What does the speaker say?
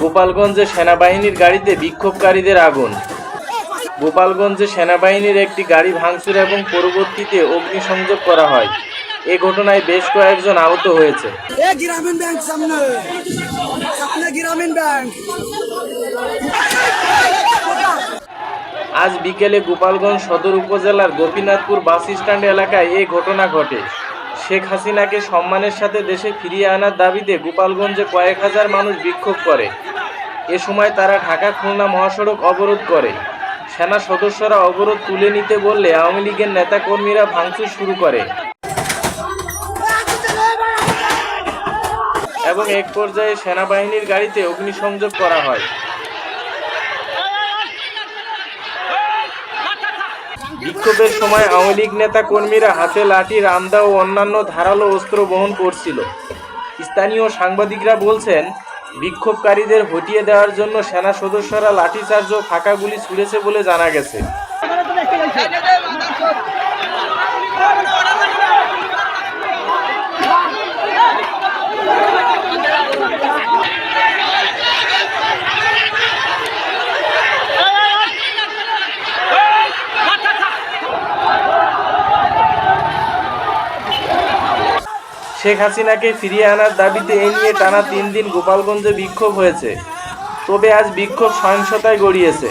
গোপালগঞ্জে সেনাবাহিনীর গাড়িতে বিক্ষোভকারীদের আগুন। গোপালগঞ্জে সেনাবাহিনীর একটি গাড়ি ভাঙচুর এবং পরবর্তীতে অগ্নিসংযোগ করা হয়। এ ঘটনায় বেশ কয়েকজন আহত হয়েছে। গ্রামীণ ব্যাংক সামনে। সামনে গ্রামীণ ব্যাংক। আজ বিকেলে গোপালগঞ্জ সদর উপজেলার গোপীনাথপুর বাস স্ট্যান্ড এলাকায় এই ঘটনা ঘটে। শেখ হাসিনাকে সম্মানের সাথে দেশে ফিরিয়ে আনার দাবিতে গোপালগঞ্জে কয়েক হাজার মানুষ বিক্ষোভ করে। এ সময় তারা ঢাকা খুলনা মহাসড়ক অবরোধ করে। সেনা সদস্যরা অবরোধ তুলে নিতে বললে আওয়ামী লীগের নেতাকর্মীরা ভাঙচুর শুরু করে। এবং এক পর্যায়ে সেনাবাহিনীর গাড়িতে অগ্নিসংযোগ করা হয়। বিক্ষোভের সময় আওয়ামী লীগ নেতা কর্মীরা হাতে লাঠি, রামদা ও অন্যান্য ধারালো অস্ত্র বহন করছিল। স্থানীয় সাংবাদিকরা বলছেন বিক্ষোভকারীদের হটিয়ে দেওয়ার জন্য সেনা সদস্যরা লাঠিচার্জ ও ফাঁকা গুলি ছুড়েছে বলে জানা গেছে। শেখ হাসিনাকে ফিরিয়ে আনার দাবিতে এ নিয়ে টানা তিন দিন গোপালগঞ্জে বিক্ষোভ হয়েছে। তবে আজ বিক্ষোভ সহিংসতায় গড়িয়েছে।